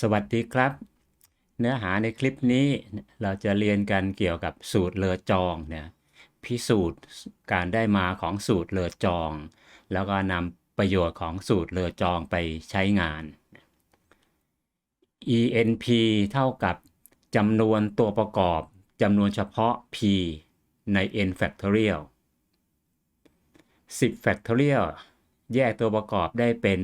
สวัสดีครับ เนื้อหาในคลิปนี้เราจะเรียนกันเกี่ยวกับสูตรเลอจองเนี่ยพิสูจน์การได้มาของสูตรเลอจอง แล้วก็นำประโยชน์ของสูตรเลอจองไปใช้งาน ENP เท่ากับจำนวนตัวประกอบจำนวนเฉพาะ P ใน n factorial 10 factorial แยกตัวประกอบได้เป็น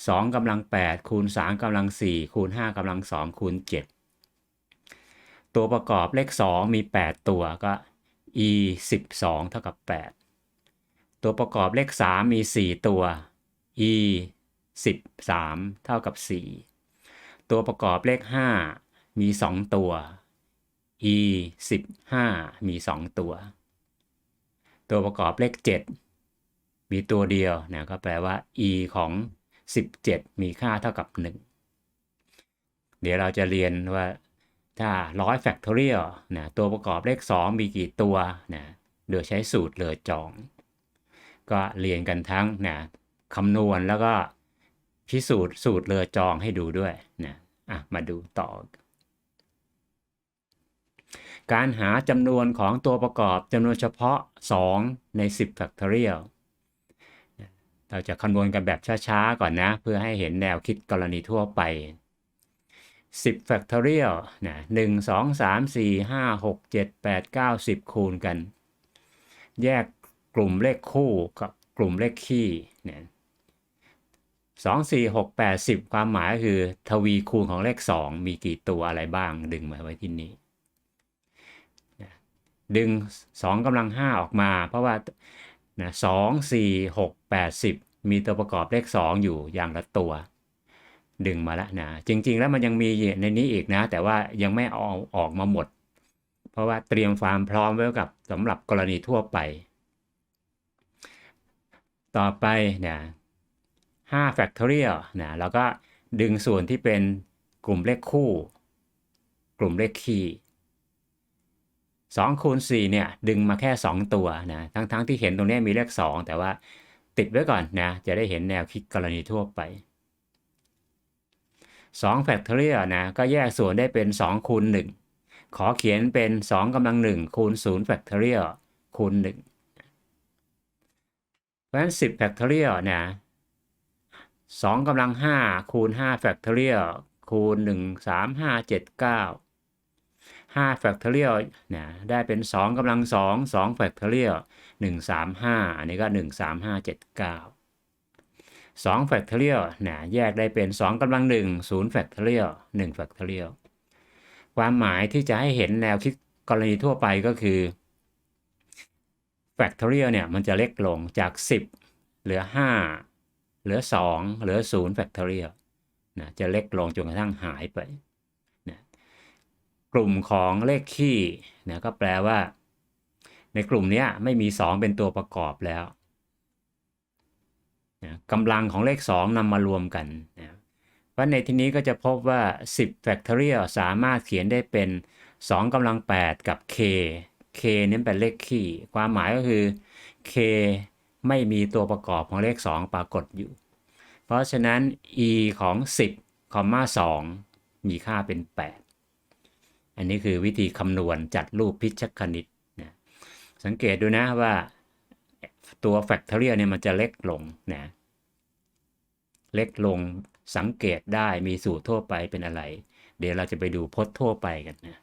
2กำลัง8คูณ3กำลัง4คูณ5กำลัง2คูณ7 ตัวประกอบเลข 2 มี 8 ตัวก็ e 12เท่ากับ 8 ตัวประกอบเลข 3 มี 4 ตัว e 13 เท่ากับ 4 ตัวประกอบเลข 5 มี 2 ตัว e 15มี 2 ตัว ตัวประกอบเลข 7 มีตัวเดียวนะก็แปลว่า e ของ 17 มีค่าเท่ากับ 1 เดี๋ยวเราจะเรียนว่าถ้าร้อยแฟกทอเรียลนะตัวประกอบเลข 2 มีกี่ตัวนะโดยใช้สูตรเลอจอง ก็เรียนกันทั้งนะคำนวณแล้วก็พิสูจน์สูตรเลอจองให้ดูด้วยนะอะมาดูต่อ การหาจำนวนของตัวประกอบจำนวนเฉพาะ 2 ใน 10 factorial เราจะคำนวณกันแบบช้าๆ ก่อนนะ เพื่อให้เห็นแนวคิดกรณีทั่วไป 10 factorial นะ1 2 3 4 5 6 7 8 9 10 คูณกัน แยกกลุ่มเลขคู่กับกลุ่มเลขคี่เนี่ยสองสี่หกแปดสิบความหมายก็คือ ทวีคูณของเลขสองมีกี่ตัวอะไรบ้างดึงมาไว้ที่นี้ ดึงสองกำลังห้าออกมา เพราะว่า นะสองสี่หกแปดสิบมีตัวประกอบเลขสองอยู่อย่างละตัว ดึงมาแล้วนะจริง ๆ แล้วมันยังมีในนี้อีกนะ แต่ว่ายังไม่เอาออกมาหมด เพราะว่าเตรียมความพร้อมไว้กับสำหรับกรณีทั่วไป ต่อไปนะ5 factorial นะแล้วก็ดึงส่วนที่เป็นกลุ่มเลขคู่ กลุ่มเลขคี่ 2คูณ4เนี่ยดึงมาแค่ 2 ตัวนะทั้งๆทที่เห็นตรงนี้มีเลข 2 แต่ว่าติดไว้ก่อนนะจะได้เห็นแนวคิดกรณีทั่วไป2 factorial นะก็แยกส่วนได้เป็น 2 คูณ 1 ขอเขียนเป็น 2กำลัง1คูณ0 factorial คูณ 1 เพราะฉะนั้น10 factorial นะ2กำลัง5คูณ5 factorial คูณ 1 3 5 7 9 5 factorial นะได้เป็น 2กำลัง 2 2 factorial 1 3 5 อันนี้ก็ 1 3 5 7 9 2 factorial นะแยกได้เป็น 2กำลัง 1 0 factorial 1 factorial ความหมายที่จะให้เห็นแนวคิดกรณีทั่วไปก็คือ factorial เนี่ยมันจะเล็กลงจาก 10 เหลือ 5 เหลือ 2 เหลือ 0 factorial นะจะเล็กลงจนกระทั่งหายไป กลุ่มของเลขคี่นะก็แปลว่า ในกลุ่มนี้ไม่มี 2 เป็นตัวประกอบแล้วนะกำลังของเลข 2นำมารวมกันนะเพราะในที่นี้ก็จะพบว่า 10 factorial สามารถเขียนได้เป็น 2กำลัง 8 กับ k k นี้เป็นเลขคี่ ความหมายก็คือ k ไม่มีตัวประกอบของเลข 2 ปรากฏอยู่ เพราะฉะนั้น e ของ 10คอมมา2มีค่าเป็น 8 อันนี้คือวิธีคำนวณจัดรูปพิชคณิตนะสังเกตดูนะว่าตัว factorial เนี่ยมันจะเล็กลงนะเล็กลงสังเกตได้มีสูตรทั่วไปเป็นอะไร เดี๋ยวเราจะไปดูพจน์ทั่วไปกันนะ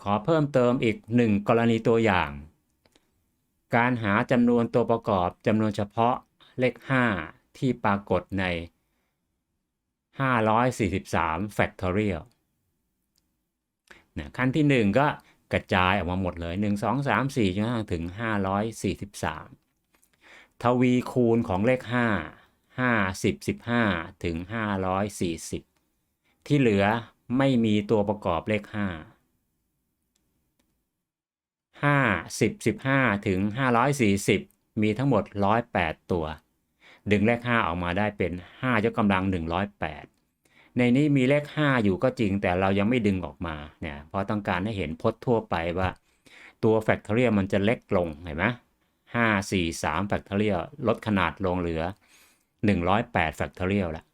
ขอเพิ่มเติมอีกหนึ่งกรณีตัวอย่าง การหาจำนวนตัวประกอบจำนวนเฉพาะเลข 5 ที่ปรากฏใน 543 factorial นะขั้นที่ 1 ก็กระจายออกมาหมดเลย 1 2 3 4จนกระทั่งถึง 543 ทวีคูณของเลข 5 50 15 ถึง 540 ที่เหลือไม่มีตัวประกอบเลข 5 5 10 15 ถึง 540 มีทั้งหมด 108 ตัว ดึงเลข 5 ออกมาได้เป็น 5 ยกกำลัง 108 ในนี้มีเลข 5 อยู่ก็จริง แต่เรายังไม่ดึงออกมาเนี่ยเพราะต้องการให้เห็นพจน์ทั่วไปว่า ตัว factorial มันจะเล็กลงเห็นไหม5 4 3 factorial ลดขนาดลงเหลือ 108 factorial ละ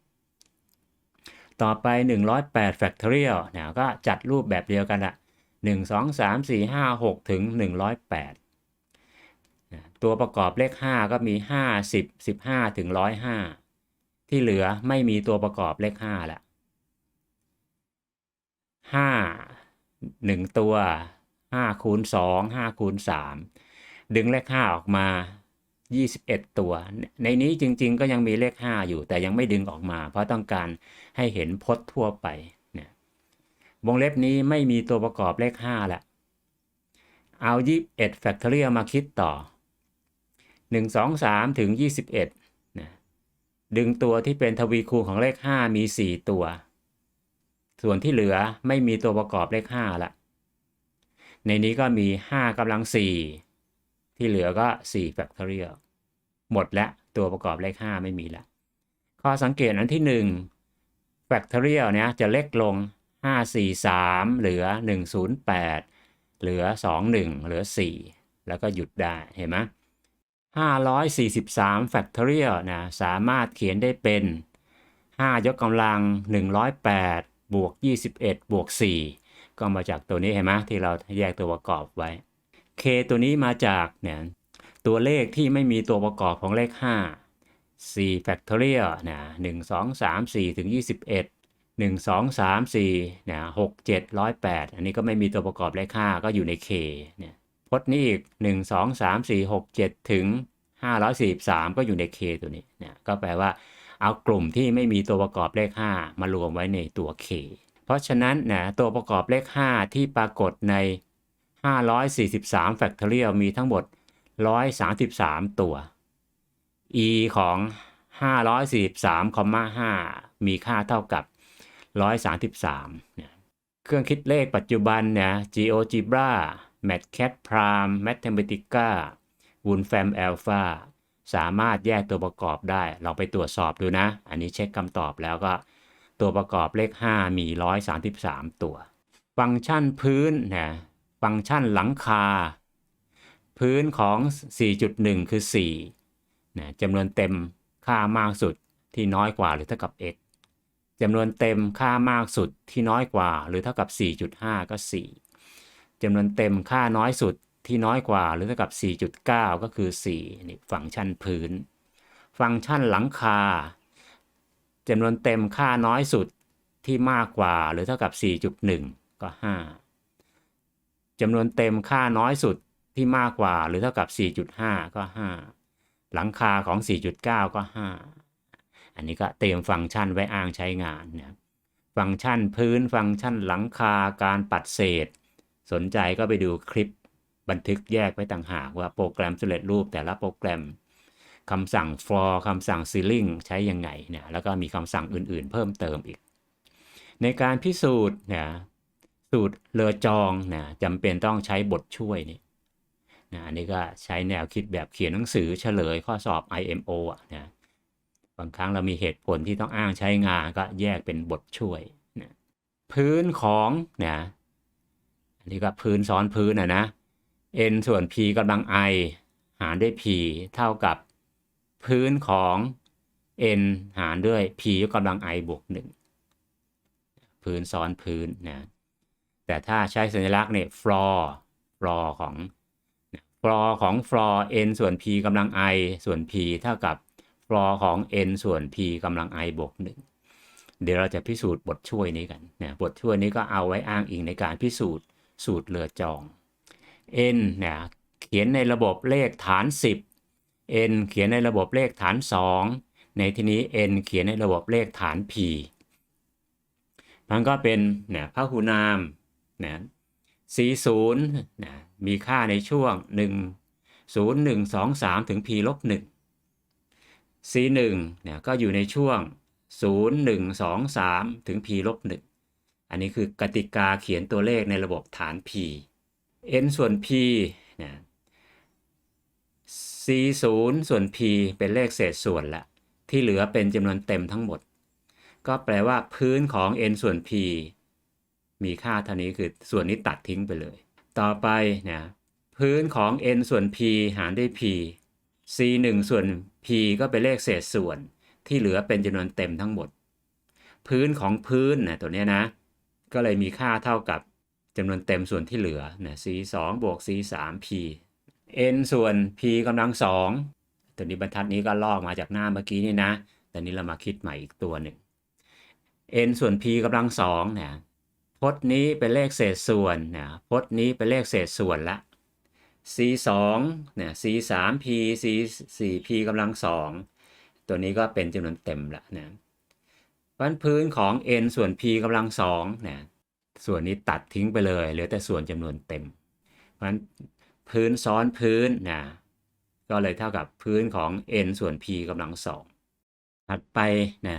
ต่อไป 108 factorial นะก็จัดรูปแบบเดียวกันละ1 2 3 4 5 6 ถึง 108 ตัวประกอบเลข 5 ก็มี 5 10 15 ถึง 105 ที่เหลือไม่มีตัวประกอบเลข5ละ5 1 ตัว5คูณ2 5คูณ3ดึงเลข 5 ออกมา 21 ตัว ในนี้จริง ๆ ก็ยังมีเลข 5 อยู่แต่ยังไม่ดึงออกมา เพราะต้องการให้เห็นพจน์ทั่วไปเนี่ยวงเล็บนี้ไม่มีตัวประกอบเลข 5ละเอา 21 factorial มาคิดต่อ 1 2 3 ถึง 21นะดึงตัวที่เป็นทวีคูณของเลข 5 มี 4 ตัว ส่วนที่เหลือไม่มีตัวประกอบเลข 5 ละ ในนี้ก็มี 5กำลัง 4 ที่เหลือก็4 factorial หมดและตัวประกอบเลข 5 ไม่มีละ ข้อสังเกตอันที่ 1 factorial เนี่ยจะเล็กลง 5 4 3 เหลือ 108 เหลือ 21 เหลือ 4 แล้วก็หยุดได้เห็นไหม 543 factorial นะสามารถเขียนได้เป็น 5 ยกกำลัง 108 บวก 21 บวก 4 ก็มาจากตัวนี้เห็นไหมที่เราแยกตัวประกอบไว้ k ตัวนี้มาจากเนี่ยตัวเลขที่ไม่มีตัวประกอบของเลข 5 4 factorial นะ1 2 3 4 ถึง 21 1 2 3 4นะ6 7 108 อันนี้ก็ไม่มีตัวประกอบเลข5ก็อยู่ใน k เนี่ย พจน์นี้อีก 1 2 3 4 6 7 ถึง 543 ก็อยู่ใน k ตัวนี้เนี่ยก็แปลว่าเอากลุ่มที่ไม่มีตัวประกอบเลข 5 มารวมไว้ในตัว k เพราะฉะนั้นนะตัวประกอบเลข 5 ที่ปรากฏใน 543 factorial มีทั้งหมด 133 ตัว e ของ 543,5 มีค่าเท่ากับ 133เนี่ยเครื่องคิดเลขปัจจุบันเนี่ย GeoGebra MathCAD-Prime Mathematica w o l f a m Alpha สามารถแยกตัวประกอบได้ลองไปตรวจสอบดูนะ อันนี้เช็คคำตอบแล้วก็ ตัวประกอบเลข 5 มี 133 ตัว ฟังก์ชันพื้นนะฟังก์ชันหลังคา พื้นของ 4.1 คือ4นะจำนวนเต็มค่ามากสุดที่น้อยกว่าหรือเท่ากับ x จำนวนเต็มค่ามากสุดที่น้อยกว่าหรือเท่ากับ 4.5 ก็ 4 จำนวนเต็มค่าน้อยสุดที่น้อยกว่าหรือเท่ากับ 4.9 ก็คือ 4 นี่ฟังก์ชันพื้น ฟังก์ชันหลังคาจำนวนเต็มค่าน้อยสุดที่มากกว่าหรือเท่ากับ 4.1 ก็ 5จำนวนเต็มค่าน้อยสุดที่มากกว่าหรือเท่ากับ 4.5 ก็ 5 หลังคาของ 4.9 ก็ 5 อันนี้ก็เตรียมฟังก์ชันไว้อ้างใช้งานนะฟังก์ชันพื้น ฟังก์ชันหลังคาการปัดเศษ สนใจก็ไปดูคลิปบันทึกแยกไว้ต่างหากว่าโปรแกรมสำเร็จรูปแต่ละโปรแกรมคำสั่ง for คำสั่ง ceiling ใช้ยังไงเนี่ยแล้วก็มีคำสั่งอื่นๆ เพิ่มเติมอีก ในการพิสูจน์เนี่ยสูตรเลอจองนะจำเป็นต้องใช้บทช่วยนี่นะอันนี้ก็ใช้แนวคิดแบบเขียนหนังสือเฉลยข้อสอบ IMO อะนะบางครั้งเรามีเหตุผลที่ต้องอ้างใช้งานก็แยกเป็นบทช่วยนะพื้นของนะ อันนี้ก็พื้นซ้อนพื้นนะนะ n ส่วน p กำลัง i หารด้วย p เท่ากับพื้นของ n หารด้วย p ยกกำลัง i บวก 1 พื้นซ้อนพื้นนะ แต่ถ้าใช้สัญลักษณ์เนี่ย floor floor ของ floor ของ floor n ส่วน p กำลัง i ส่วน p เท่ากับ floor ของ n ส่วน p กำลัง i บวก 1 เดี๋ยวเราจะพิสูจน์บทช่วยนี้กันนะบทช่วยนี้ก็เอาไว้อ้างอิงในการพิสูจน์ สูตรเรือจอง n เนี่ยเขียนในระบบเลขฐาน 10 n เขียนในระบบเลขฐาน 2 ในที่นี้ n เขียนในระบบเลขฐาน p มันก็เป็นเนี่ยพหุนามเนี่ย40นะมีค่าในช่วง 1 0 1 2 3 ถึง p ลบ1 c 1เนี่ยก็อยู่ในช่วง 0 1 2 3 ถึง p ลบ1 อันนี้คือกติกาเขียนตัวเลขในระบบฐาน p n ส่วน p นะ c 0ส่วน p เป็นเลขเศษส่วนละ ที่เหลือเป็นจำนวนเต็มทั้งหมด ก็แปลว่าพื้นของ n ส่วน p มีค่าเท่านี้คือส่วนนี้ตัดทิ้งไปเลย ต่อไปนะพื้นของ n ส่วน p หารด้วย p c 1ส่วน p ก็เป็นเลขเศษส่วน ที่เหลือเป็นจำนวนเต็มทั้งหมด พื้นของพื้นนะตัวเนี้ยนะ ก็เลยมีค่าเท่ากับจำนวนเต็มส่วนที่เหลือนะ c 2บวก c 3 p n ส่วน p กำลังสองตัวนี้บรรทัดนี้ก็ลอกมาจากหน้าเมื่อกี้นี่นะต่นี้เรามาคิดใหม่อีกตัวหนึ่ง n ส่วน p กำลังสองนะพจน์นี้เป็นเลขเศษส่วนนะพจน์นี้เป็นเลขเศษส่วนละ c 2เนี่ย c 3 p c 4 p กำลังสองตัวนี้ก็เป็นจำนวนเต็มละนะ พราะพื้นของ n ส่วน p กำลังสองนะส่วนนี้ตัดทิ้งไปเลย เหลือแต่ส่วนจำนวนเต็มเพราะฉะนั้นพื้นซ้อนพื้นนะก็เลยเท่ากับพื้นของ n ส่วน p กำลังสองถัดไปนะ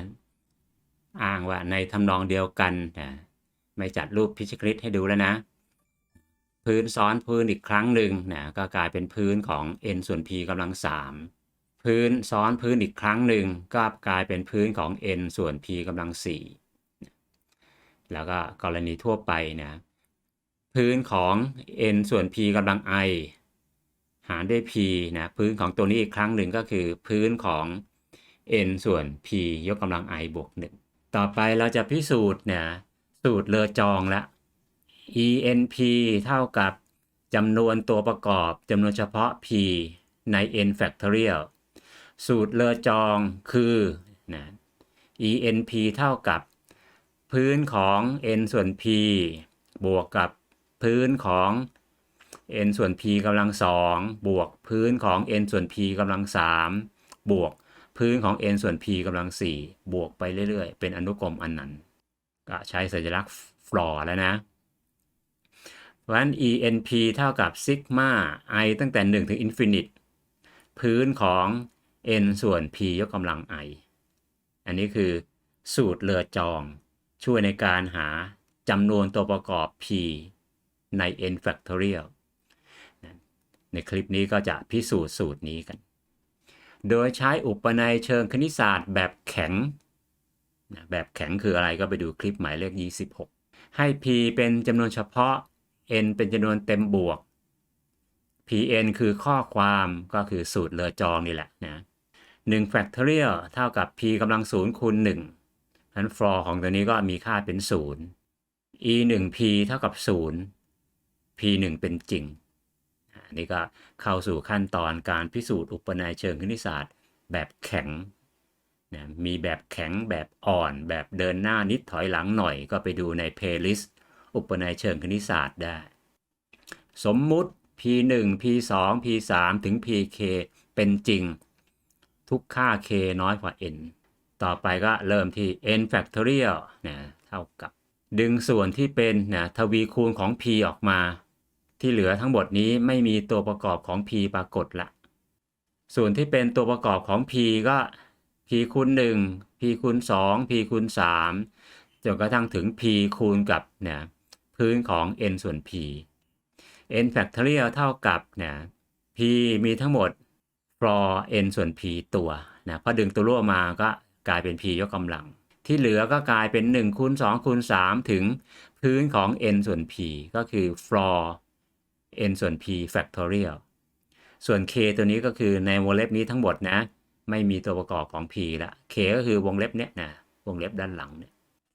อ้างว่าในทำนองเดียวกันนะไม่จัดรูปพิชคริตให้ดูแล้วนะ พื้นซ้อนพื้นอีกครั้งหนึ่งนะก็กลายเป็นพื้นของ n ส่วน p กำลังสาม พื้นซ้อนพื้นอีกครั้งหนึ่งก็กลายเป็นพื้นของ n ส่วน p กำลังสี่แล้วก็กรณีทั่วไปนะพื้นของ n ส่วน p กำลัง i หารด้วย p นะพื้นของตัวนี้อีกครั้งหนึ่งก็คือพื้นของ n ส่วน p ยกกำลัง i บวก 1 ต่อไปเราจะพิสูจน์นะสูตรเลอจองละ enp เท่ากับจำนวนตัวประกอบจำนวนเฉพาะ p ใน n factorial สูตรเลอจองคือนะ enp เท่ากับพื้นของ n ส่วน p บวกกับพื้นของ n ส่วน p กำลังสองบวกพื้นของ n ส่วน p กำลังสามบวกพื้นของ n ส่วน p กำลังสี่บวกไปเรื่อย ๆ เป็นอนุกรมอันนั้น ก็ใช้สัญลักษณ์ฟลอร์แล้วนะเพราะฉะนั้น enp เท่ากับซิกมา i ตั้งแต่ 1 ถึง infinite พื้นของ n ส่วน p ยกกำลัง i อันนี้คือสูตรเรือจอง ช่วยในการหาจำนวนตัวประกอบ p ใน n factorial ในคลิปนี้ก็จะพิสูจน์สูตรนี้กัน โดยใช้อุปนัยเชิงคณิตศาสตร์แบบแข็ง แบบแข็งคืออะไรก็ไปดูคลิปหมายเลข 26 ให้ p เป็นจำนวนเฉพาะ n เป็นจำนวนเต็มบวก pn คือข้อความก็คือสูตรเลอจองนี่แหละนะ 1 factorial เท่ากับ p กำลัง0คูณ1นั้น floor ของตัวนี้ก็มีค่าเป็น 0 e 1 p เท่ากับ 0 p 1เป็นจริงนี่ก็เข้าสู่ขั้นตอนการพิสูจน์อุปนัยเชิงคณิตศาสตร์ แบบแข็งนะมีแบบแข็งแบบอ่อน แบบเดินหน้านิดถอยหลังหน่อยก็ไปดูในเพลย์ลิสต์อุปนัยเชิงคณิตศาสตร์ได้ สมมุติ p1 p2 p3 ถึง pk เป็นจริง ทุกค่า k น้อยกว่า n ต่อไปก็เริ่มที่ n factorial นะเท่ากับ ดึงส่วนที่เป็นนะทวีคูณของ p ออกมา ที่เหลือทั้งหมดนี้ไม่มีตัวประกอบของ p ปรากฏละ ส่วนที่เป็นตัวประกอบของ p ก็ p คูณ1 p คูณ2 p คูณ3จนกระทั่งถึง p คูณกับเนี่ยพื้นของ n ส่วน p n factorial เท่ากับเนี่ย p มีทั้งหมด floor n ส่วน p ตัวนะพอดึงตัวรั่วมาก็กลายเป็น p ยกกำลัง ที่เหลือก็กลายเป็น1คูณ2คูณ3ถึงพื้นของ n ส่วน p ก็คือ floor n ส่วน p factorial ส่วน k ตัวนี้ก็คือในวงเล็บนี้ทั้งหมดนะ ไม่มีตัวประกอบของ p ละ k ก็คือวงเล็บเนี้ยนะวงเล็บด้านหลังเนี่ย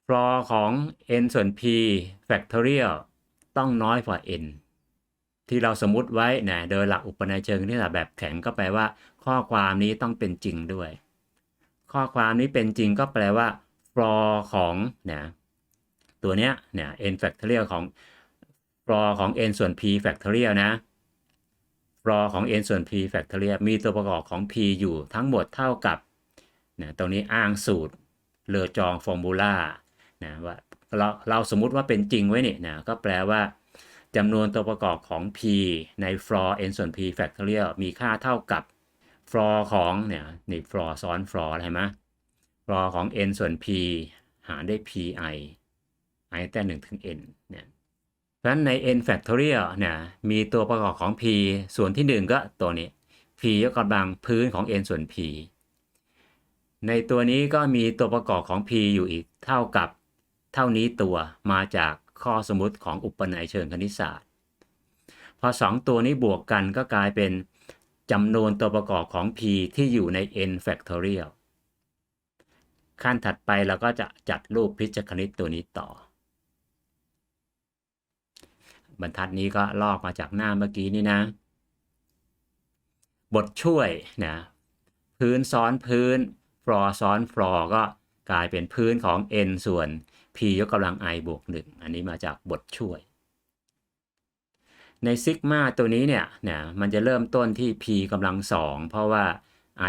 floor ของ n ส่วน p factorial ต้องน้อยกว่า n ที่เราสมมติไว้นะโดยหลักอุปนัยเชิงที่แบบแข็งก็แปลว่า ข้อความนี้ต้องเป็นจริงด้วย ข้อความนี้เป็นจริงก็แปลว่า for ของนะตัวเนี้ยเนี่ย n factorial ของ for ของ n ส่วน p factorial นะ for ของ n ส่วน p factorial มีตัวประกอบของ p อยู่ทั้งหมดเท่ากับนะตรงนี้อ้างสูตรเลอจองฟอร์มูลานะว่าเราเราสมมุติว่าเป็นจริงไว้นี่นะก็แปลว่า จำนวนตัวประกอบของ p ใน floor n ส่วน p factorial มีค่าเท่ากับ floor ของเนี่ยนี่ floor ซ้อน floor อะไรไหม floor ของ n ส่วน p หารด้วย pi i แต่1ถึง n เนี่ยเพราะฉะนั้นใน n factorial เนี่ยมีตัวประกอบของ p ส่วนที่ 1 ก็ตัวนี้ p ยกกำลังพื้นของ n ส่วน p ในตัวนี้ก็มีตัวประกอบของ p อยู่อีกเท่ากับเท่านี้ตัวมาจาก ข้อสมมติของอุปนัยเชิงคณิตศาสตร์ พอ 2 ตัวนี้บวกกันก็กลายเป็นจำนวนตัวประกอบของ p ที่อยู่ใน n factorial ขั้นถัดไปเราก็จะจัดรูปพิจคณิตตัวนี้ต่อ บรรทัดนี้ก็ลอกมาจากหน้าเมื่อกี้นี่นะ บทช่วยนะพื้นซ้อนพื้น ฟลอซ้อนฟลอก็กลายเป็นพื้นของ n ส่วน p ยกกำลัง i บวก1 อันนี้มาจากบทช่วย ในซิกมาตัวนี้เนี่ยนะมันจะเริ่มต้นที่ p กำลัง 2 เพราะว่า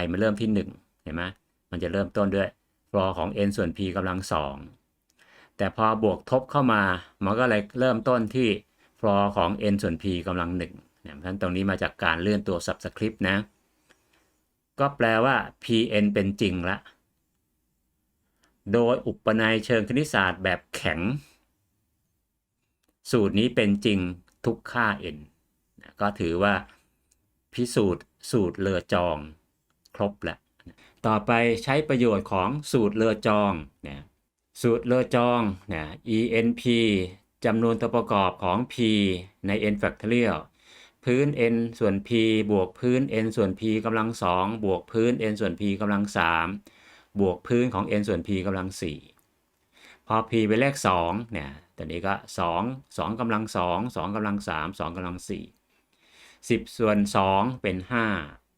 i มันเริ่มที่ 1 เห็นไหมมันจะเริ่มต้นด้วยฟลอของ n ส่วน p กำลัง 2 แต่พอบวกทบเข้ามา มันก็เลยเริ่มต้นที่ฟลอของ n ส่วน p กำลัง1เนี่ยเพราะฉะนั้นตรงนี้มาจากการเลื่อนตัว subscript นะ ก็แปลว่า pn เป็นจริงละ โดยอุปนัยเชิงคณิตศาสตร์แบบแข็ง สูตรนี้เป็นจริงทุกค่า n นก็ถือว่าพิสูจน์สูตรเลือจองครบแล้ว ต่อไปใช้ประโยชน์ของสูตรเลือจองนะสูตรเลือจองนะ enp จำนวนตัวประกอบของ p ใน n factorial พื้น n ส่วน p บวกพื้น n ส่วน p กำลัง2บวกพื้น n ส่วน p กำลัง3 บวกพื้นของ n ส่วน p กำลัง 4 พอ p เป็นเลข2เนี่ยตอนนี้ก็ 2 2กำลัง 2 2กำลัง 3 2กำลัง 4 10 ส่วน 2 เป็น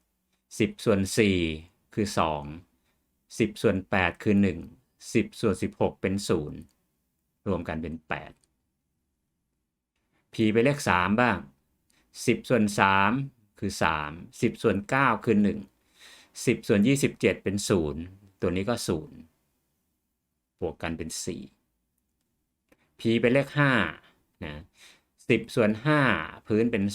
5 10 ส่วน 4 คือ 2 10 ส่วน 8 คือ 1 10 ส่วน 16 เป็น 0 รวมกันเป็น 8 p เป็นเลข 3 บ้าง 10 ส่วน 3 คือ 3 10 ส่วน 9 คือ 1 10 ส่วน 27 เป็น 0 ตัวนี้ก็ 0 บวกกันเป็น 4 p เป็นเลข5นะ10 ส่วน 5 พื้นเป็น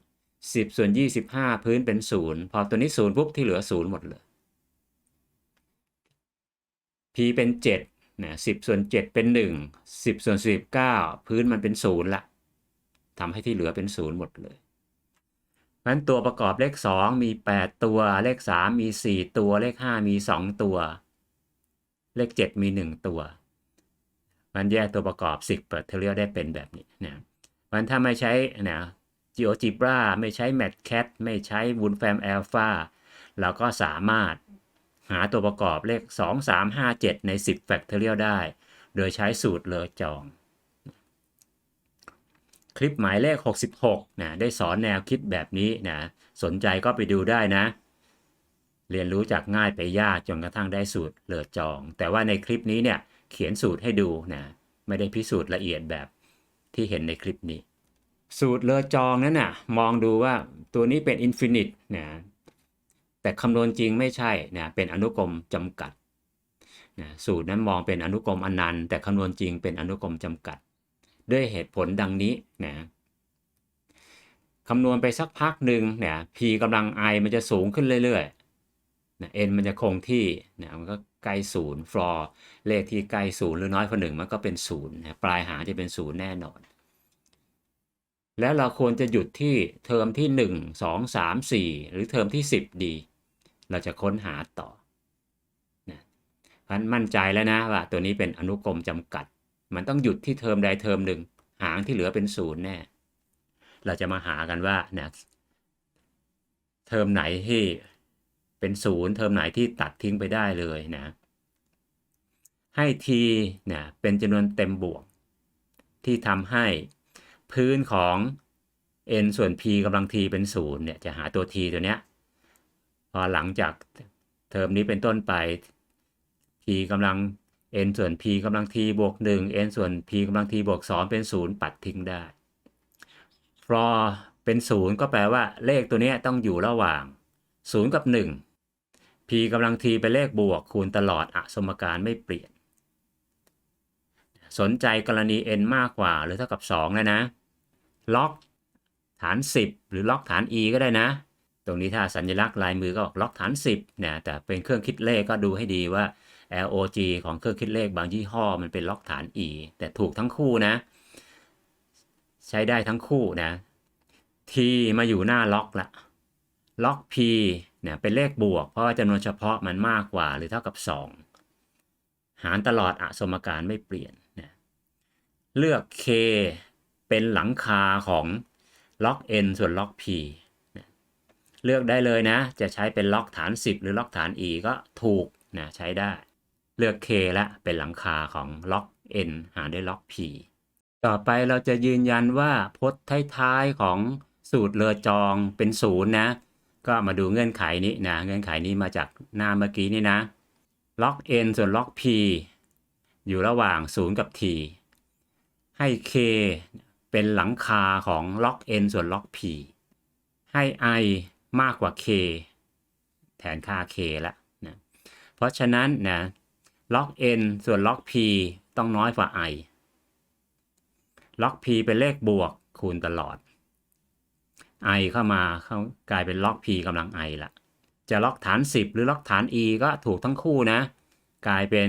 2 10 ส่วน 25 พื้นเป็น 0 พอตัวนี้ 0 ปุ๊บ ที่เหลือ 0 หมดเลย p เป็น7นะ10 ส่วน 7 เป็น 1 10 ส่วน 49 พื้นมันเป็น 0ละทำให้ที่เหลือเป็น 0 หมดเลย นั้นตัวประกอบเลข 2 มี 8 ตัว เลข 3 มี 4 ตัว เลข 5 มี 2 ตัว เลข 7 มี 1 ตัว มันแยกตัวประกอบ10เปิดเทเรียลได้เป็นแบบนี้นะมันถ้าไม่ใช้นะ GeoGebra ไม่ใช้ MATCAT ไม่ใช้ Wolfram Alpha เราก็สามารถหาตัวประกอบเลข 2 3 5 7 ใน 10 factorial ได้ โดยใช้สูตรเลอจอง คลิปหมายเลข 66นะได้สอนแนวคิดแบบนี้นะสนใจก็ไปดูได้นะ เรียนรู้จากง่ายไปยากจนกระทั่งได้สูตรเลอจอง แต่ว่าในคลิปนี้เนี่ยเขียนสูตรให้ดูนะไม่ได้พิสูจน์ละเอียดแบบที่เห็นในคลิปนี้ สูตรเลอจองนั้นน่ะมองดูว่าตัวนี้เป็นอินฟินิตนะแต่คำนวณจริงไม่ใช่นะเป็นอนุกรมจำกัดนะสูตรนั้นมองเป็นอนุกรมอนันต์แต่คำนวณจริงเป็นอนุกรมจำกัด ด้วยเหตุผลดังนี้นะคำนวณไปสักพักหนึ่งเนี่ย p กำลัง i มันจะสูงขึ้นเรื่อยๆนะ n มันจะคงที่นะมันก็ใกล้ศูนย์ฟลอร์เลขที่ใกล้ศูนย์หรือน้อยกว่าหนึ่งมันก็เป็นศูนย์นะปลายหางจะเป็นศูนย์แน่นอน แล้วเราควรจะหยุดที่เทอมที่ 1 2 3 4 หรือเทอมที่ 10 ดี เราจะค้นหาต่อนะเพราะมั่นใจแล้วนะว่าตัวนี้เป็นอนุกรมจำกัด มันต้องหยุดที่เทอมใดเทอมหนึ่ง หางที่เหลือเป็นศูนย์แน่ เราจะมาหากันว่าเนี่ยเทอมไหนที่เป็นศูนย์เทอมไหนที่ตัดทิ้งไปได้เลยนะ ให้ t เนี่ยเป็นจำนวนเต็มบวก ที่ทำให้พื้นของ n ส่วน p กำลัง t เป็นศูนย์เนี่ยจะหาตัว t ตัวเนี้ยพอหลังจากเทอมนี้เป็นต้นไป p กำลัง n ส่วน p กำลัง t บวก 1 n ส่วน p กำลัง t บวก 2 เป็น 0 ปัดทิ้งได้ for เป็น 0 ก็แปลว่าเลขตัวนี้ต้องอยู่ระหว่าง 0 กับ 1 p กำลัง t เป็นเลขบวกคูณตลอดอสมการไม่เปลี่ยน สนใจกรณี n มากกว่าหรือเท่ากับ2แล้วนะ ล็อกฐาน 10 หรือล็อกฐาน e ก็ได้นะ ตรงนี้ถ้าสัญลักษณ์ลายมือก็ล็อกฐาน 10เนี่ยแต่เป็นเครื่องคิดเลขก็ดูให้ดีว่า LOG ของเครื่องคิดเลขบางยี่ห้อมันเป็นล็อกฐาน e แต่ถูกทั้งคู่นะ ใช้ได้ทั้งคู่นะ t มาอยู่หน้าล็อกละล็อก p เนี่ยเป็นเลขบวก เพราะว่าจำนวนเฉพาะมันมากกว่าหรือเท่ากับ 2 หารตลอดอสมการไม่เปลี่ยนนะเลือก k เป็นหลังคาของล็อก n ส่วนล็อก p เลือกได้เลยนะ จะใช้เป็นล็อกฐาน 10 หรือล็อกฐาน e ก็ถูกนะใช้ได้ เลือก k และเป็นหลังคาของล็อก n หารด้วยล็อก p ต่อไปเราจะยืนยันว่าพจน์ท้ายๆของสูตรเลอจองเป็นศูนย์นะ ก็มาดูเงื่อนไขนี้นะ เงื่อนไขนี้มาจากหน้าเมื่อกี้นี่นะ ล็อก n ส่วนล็อก p อยู่ระหว่าง 0 กับ t ให้ k เป็นหลังคาของล็อก n ส่วนล็อก p ให้ i มากกว่า k แทนค่า k ละนะเพราะฉะนั้นนะ ล็อก n ส่วนล็อก p ต้องน้อยกว่า i ล็อก p เป็นเลขบวกคูณตลอด i เข้ามาเขากลายเป็นล็อก p กำลัง i ละจะล็อกฐาน 10 หรือล็อกฐาน e ก็ถูกทั้งคู่นะ กลายเป็น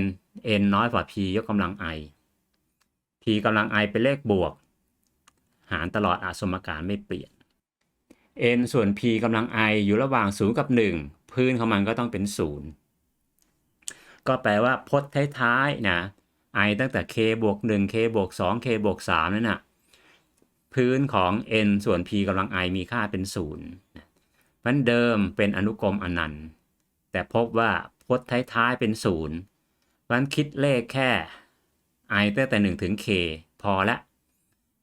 n น้อยกว่า p ยกกำลัง i p กำลัง i เป็นเลขบวก หารตลอดอสมการไม่เปลี่ยน n ส่วน p กำลัง i อยู่ระหว่าง 0 กับ 1 พื้นของมันก็ต้องเป็น 0 ก็แปลว่าพจน์ท้ายๆนะ i ตั้งแต่ k บวก1 k บวก2 k บวก3นั่นนะพื้นของ n ส่วน p กำลัง i มีค่าเป็น0นะมันเดิมเป็นอนุกรมอนันต์ แต่พบว่าพจน์ท้ายๆเป็น0มันคิดเลขแค่ i ตั้งแต่ 1 ถึง k พอละ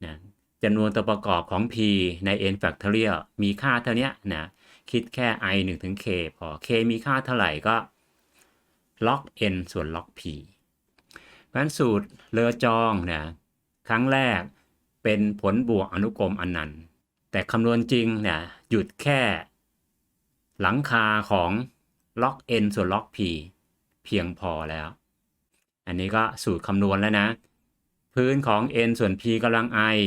นะจำนวนตัวประกอบของ p ใน n factorial มีค่าเท่านี้นะ คิดแค่ i 1ถึง k พอ k มีค่าเท่าไหร่ก็ log n ส่วน log p เพราะฉะนั้นสูตรเลอจองนะครั้งแรกเป็นผลบวกอนุกรมอนันต์ แต่คำนวณจริงเนะหยุดแค่ หลังคาของ log n ส่วน log p เพียงพอแล้ว อันนี้ก็สูตรคำนวณแล้วนะ พื้นของ n ส่วน p กำลัง i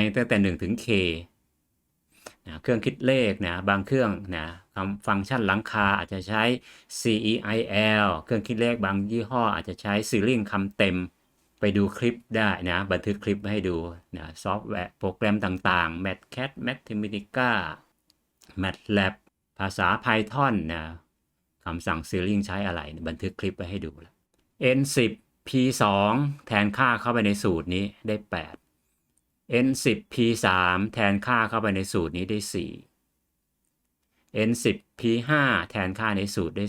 i ตั้งแต่ 1 ถึง k นะเครื่องคิดเลขนะบางเครื่องนะคำฟังก์ชันหลังคาอาจจะใช้ CEIL เครื่องคิดเลขบางยี่ห้ออาจจะใช้ซีรีส์คำเต็ม ไปดูคลิปได้นะบันทึกคลิปไว้ให้ดูนะซอฟต์แวร์โปรแกรมต่างๆ MATCAD Mathematica MATLAB ภาษา Python นะคำสั่งซีรีส์ใช้อะไรบันทึกคลิปไว้ให้ดูแล้ว N10 P2 แทนค่าเข้าไปในสูตรนี้ได้ 8 N10 P3 แทนค่าเข้าไปในสูตรนี้ได้ 4 N10 P5 แทนค่าในสูตรได้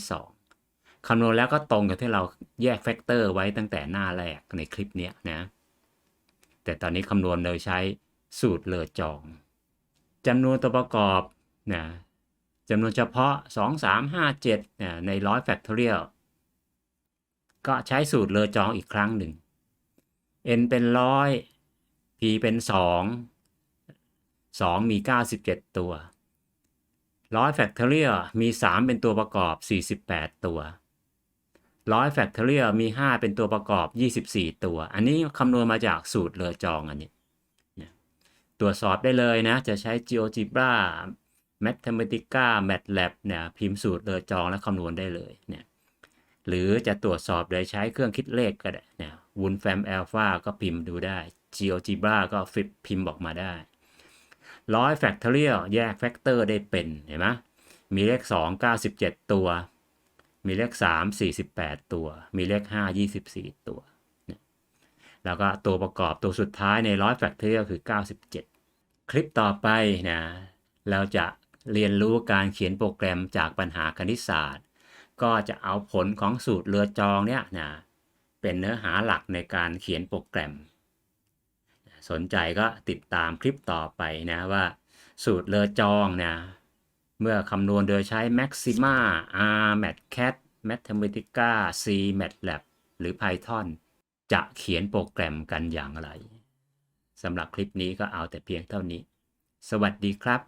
2 คำนวณแล้วก็ตรงกับที่เราแยกแฟกเตอร์ไว้ตั้งแต่หน้าแรกในคลิปนี้นะ แต่ตอนนี้คำนวณโดยใช้สูตรเลอจองจำนวนตัวประกอบนะจำนวนเฉพาะ 2 3 5 7นะในร้อยแฟกทอเรียลก็ใช้สูตรเลอจองอีกครั้งหนึ่ง n เป็นร้อย p เป็น 2 2 มี 97 ตัวร้อยแฟกทอเรียมี 3 เป็นตัวประกอบ 48 ตัวร้อยแฟกทอเรียมี 5 เป็นตัวประกอบ 24 ตัว อันนี้คำนวณมาจากสูตรเลอจองอันนี้ตรวจสอบได้เลยนะ จะใช้ GeoGebra Mathematica MATLAB เนี่ยพิมพ์สูตรเลอจองแล้วคำนวณได้เลยเนี่ยหรือจะตรวจสอบโดยใช้เครื่องคิดเลขก็ได้นะ Wolfram Alpha ก็พิมพ์ดูได้ GeoGebra ก็ฟิปพิมพ์ออกมาได้ร้อยแฟกทอเรียลแยกแฟกเตอร์ได้เป็นเห็นไหมมีเลข 2 97 ตัว มีเลข 3 48 ตัว มีเลข 5 24 ตัว แล้วก็ตัวประกอบตัวสุดท้ายในร้อยแฟกทอเรียลคือ 97 คลิปต่อไปนะเราจะเรียนรู้การเขียนโปรแกรมจากปัญหาคณิตศาสตร์ ก็จะเอาผลของสูตรเรือจองเนี่ยนะเป็นเนื้อหาหลักในการเขียนโปรแกรม สนใจก็ติดตามคลิปต่อไปนะว่าสูตรเรือจองนะเมื่อคำนวณโดยใช้ Maxima R MATCAD Mathematica C MATLAB หรือ Python จะเขียนโปรแกรมกันอย่างไรสำหรับคลิปนี้ก็เอาแต่เพียงเท่านี้ สวัสดีครับ